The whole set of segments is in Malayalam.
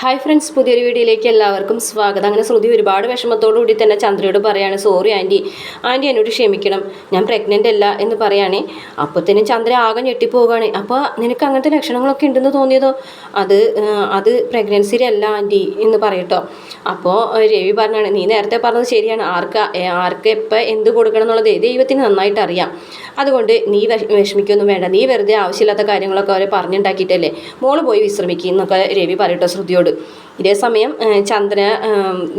ഹായ് ഫ്രണ്ട്സ് പുതിയൊരു വീഡിയോയിലേക്ക് എല്ലാവർക്കും സ്വാഗതം. അങ്ങനെ ശ്രുതി ഒരുപാട് കൂടി തന്നെ ചന്ദ്രയോട് പറയാണ് സോറി ആന്റി ആന്റി എന്നോട് ക്ഷമിക്കണം. ഞാൻ പ്രഗ്നന്റ് അല്ല എന്ന് പറയുകയാണേ അപ്പോഴത്തേനും ചന്ദ്ര ആകെ ഞെട്ടിപ്പോവുകയാണ് അപ്പോൾ നിനക്ക് അങ്ങനത്തെ ലക്ഷണങ്ങളൊക്കെ ഉണ്ടെന്ന് തോന്നിയതോ? അത് അത് പ്രഗ്നൻസിയുടെ അല്ല ആന്റി എന്ന് പറയട്ടോ. അപ്പോൾ രവി പറഞ്ഞാണ് നീ നേരത്തെ പറഞ്ഞത് ശരിയാണ്. ആർക്ക് ആർക്ക് എപ്പോൾ എന്ത് കൊടുക്കണം എന്നുള്ളത് ദൈവത്തിന് നന്നായിട്ട് അറിയാം. അതുകൊണ്ട് നീ വിഷമിക്കൊന്നും വേണ്ട. നീ വെറുതെ ആവശ്യമില്ലാത്ത കാര്യങ്ങളൊക്കെ അവരെ പറഞ്ഞുണ്ടാക്കിയിട്ടല്ലേ? മോൾ പോയി വിശ്രമിക്കുക എന്നൊക്കെ രവി പറയട്ടോ ശ്രുതിയോട്. ഇതേ സമയം ചന്ദ്രനെ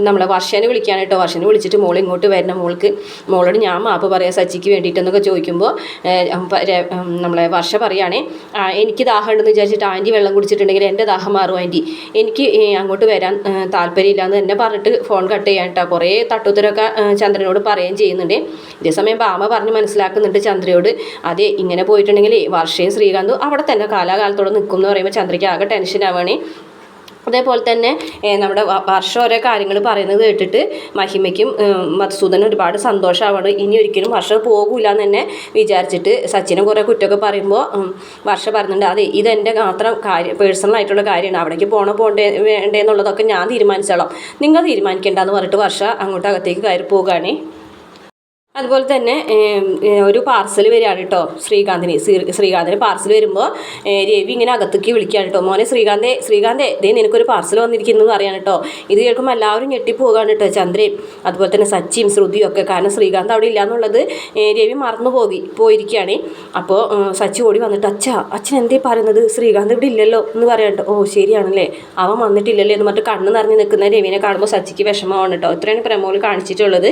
നമ്മളെ വർഷനെ വിളിക്കാൻ കേട്ടോ വർഷനെ വിളിച്ചിട്ട് മോൾ ഇങ്ങോട്ട് വരണം മോൾക്ക്. മോളോട് ഞാൻ മാപ്പ് പറയാം സച്ചിക്ക് വേണ്ടിയിട്ടെന്നൊക്കെ ചോദിക്കുമ്പോൾ നമ്മളെ വർഷ പറയുകയാണേ എനിക്ക് ദാഹം ഉണ്ടെന്ന് വിചാരിച്ചിട്ട് ആന്റി വെള്ളം കുടിച്ചിട്ടുണ്ടെങ്കിൽ എന്റെ ദാഹം മാറും ആന്റി എനിക്ക് അങ്ങോട്ട് വരാൻ താല്പര്യമില്ല എന്ന് തന്നെ പറഞ്ഞിട്ട് ഫോൺ കട്ട് ചെയ്യാൻ കേട്ടോ കുറേ തട്ടുത്തരൊക്കെ ചന്ദ്രനോട് പറയുകയും ചെയ്യുന്നുണ്ട്. ഇതേ സമയം ബാമ പറഞ്ഞ് മനസ്സിലാക്കുന്നുണ്ട് ചന്ദ്രയോട്. അതെ ഇങ്ങനെ പോയിട്ടുണ്ടെങ്കിൽ വർഷയും ശ്രീകാന്തും അവിടെ തന്നെ കാലാകാലത്തോടെ നിൽക്കും എന്ന് പറയുമ്പോൾ ചന്ദ്രയ്ക്ക് ആകെ ടെൻഷൻ ആവുകയാണ്. അതേപോലെ തന്നെ നമ്മുടെ വർഷം ഓരോ കാര്യങ്ങൾ പറയുന്നത് കേട്ടിട്ട് മഹിമയ്ക്കും മധുസൂദനും ഒരുപാട് സന്തോഷമാവാണ്. ഇനി ഒരിക്കലും വർഷം പോകില്ല എന്ന് തന്നെ വിചാരിച്ചിട്ട് സച്ചിനെ കുറേ കുറ്റമൊക്കെ പറയുമ്പോൾ വർഷ പറയുന്നുണ്ട് അതെ ഇതെന്റെ മാത്രം കാര്യം പേഴ്സണൽ ആയിട്ടുള്ള കാര്യമാണ്. അവിടേക്ക് പോകണോ പോകണ്ടേ വേണ്ടേ എന്നുള്ളതൊക്കെ ഞാൻ തീരുമാനിച്ചോളാം. നിങ്ങൾ തീരുമാനിക്കേണ്ടെന്ന് പറഞ്ഞിട്ട് വർഷ അങ്ങോട്ട് അകത്തേക്ക് കയറി പോവുകയാണേ അതുപോലെ തന്നെ ഒരു പാർസൽ വരികയാണ് കേട്ടോ ശ്രീകാന്തിന്. ശ്രീ- ശ്രീകാന്തിന് പാർസൽ വരുമ്പോൾ രവി ഇങ്ങനെ അകത്തേക്ക് വിളിക്കുകയാണ് കേട്ടോ മോനെ ശ്രീകാന്തേ ശ്രീകാന്തേ ദേ നിനക്കൊരു പാർസൽ വന്നിരിക്കുന്നു എന്ന് അറിയാൻ കേട്ടോ ഇത് കേൾക്കുമ്പോൾ എല്ലാവരും ഞെട്ടിപ്പോവുകയാണ് കേട്ടോ ചന്ദ്രയും അതുപോലെ തന്നെ സച്ചിയും ശ്രുതിയും ഒക്കെ. കാരണം ശ്രീകാന്ത് അവിടെ ഇല്ല എന്നുള്ളത് രവി മറന്നു പോയി പോയിരിക്കുകയാണ്. അപ്പോൾ സച്ചി ഓടി വന്നിട്ട് അച്ഛ അച്ഛൻ എന്തേ പറയുന്നത്? ശ്രീകാന്ത് ഇവിടെ ഇല്ലല്ലോ എന്ന് പറയാം കേട്ടോ ഓ ശരിയാണല്ലേ. അവൻ വന്നിട്ടില്ലല്ലോ എന്ന് പറഞ്ഞിട്ട് കണ്ണ് നിറഞ്ഞ് നിൽക്കുന്ന രവിനെ കാണുമ്പോൾ സച്ചിക്ക് വിഷമമാണ് കേട്ടോ ഇത്രയാണ് പ്രമോൾ കാണിച്ചിട്ടുള്ളത്.